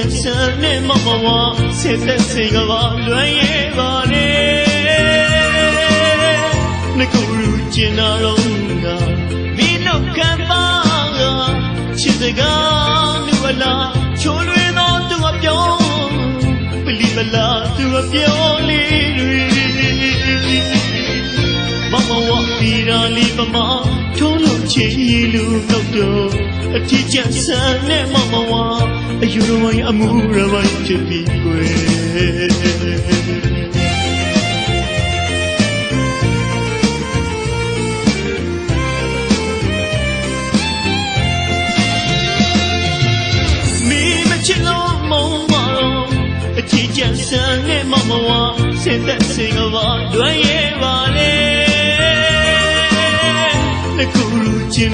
က်ဆန်နဲ့မမဝါဆက်သက်စေကပါလွမ်းရဲ့ပါလေငကူရူကျင်နာတော့ငါမင်းတို့ခံပါကချစ်စကားလူအလားချိုးလွေသောသူအပြောပလီပလာသူအပြောလေးတွေမမဝပီရာလီပမာထိုးလို့ ချီလူတော့တော့အထီးကျဆန်နဲ့မမဝအယူရဝိုင်းအမှုရဝိုင်းဖြစ်ပြီးကွယ်မီမချစ်လို့မုံမာတော့အထီးကျဆန်နဲ့မမဝစင်သက်စင်ကပါတွင်ရဲ့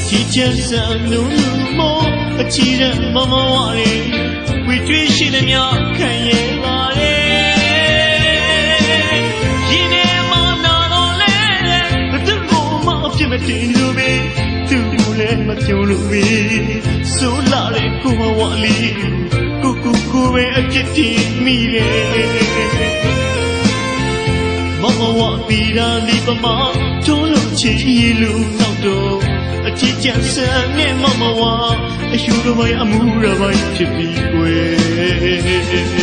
ထိုးလို့ချီလူတော့တော့အထီးကျဆန်နဲ့မမဝအယူရဝိုင်းအမှုရဝိုင်းဖြစ်ပြီးကွယ်အချီချမ်းဆန်နုံမောအချီရမမဝရဲဝီတွေ့ရှိနေမြခံရပါလေဒီနေ့မနာတော့လေဘယ်သူမှအပြစ်မတင်လို့ပဲသူလည်းမပြောလို့ပဲဆိုလာတဲ့ကိုမဝလီကိုကိုကိုပဲအပြစ်တင်မိတယ်မမဝပီရာလီပမာတိုးလို့ချီလူနောက်တော့ အချစ်ချမ်းဆန်နဲ့မမဝအယူရပိုင်းအမှုရပိုင်းဖြစ်ပြီးကွယ်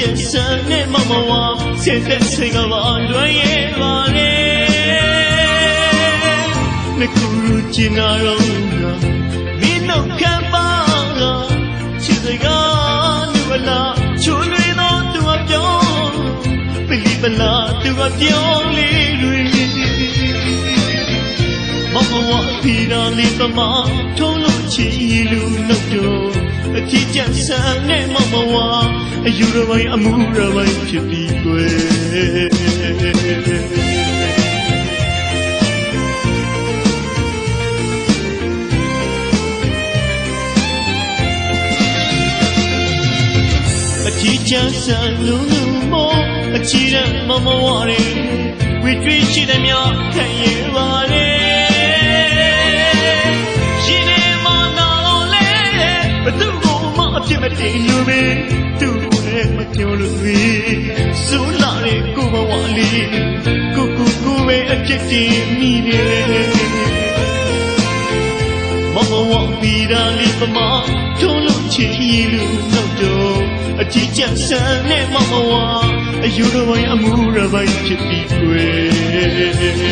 အထီးကျန်ဆန်နဲ့မမဝစင်သက်စိတ်ကပါလွမ်းရဲ့ပါလေငကူရချင်နာတော့ငါမင်းတို့ခံပါကချစ်စကားလူအလားချိုးလွေတော့သူအပြောပလီပလာသူအပြောလေး တွေမမဝပီရာလီပမာထုံးလို့ချီလူနောက်တော့အကြည့်ကြဆန်နဲ့မမဝအယူရပိုင်းအမှုရပိုင်းဖြစ်ပြီးကွယ်အကြည့်ကြဆန်လူလူမောအကြည့်ရမမဝရဲဝိတွေ့ရှိတဲ့မြောက်ခံ တင်လို့ပဲသူ့ကိုလည်းမပြောလို့ပဲစူလာတဲ့ကိုဘဝလေးကိုကိုကိုပဲအပြစ်တင်မိတယ်မမဝပီရာလေးပမာထုံးလို့ချီလူနောက်တော့အကြည့်ကြဆန်နဲ့မမဝအယူတော်ပိုင်းအမှုရပိုင်းဖြစ်ပြီးွယ်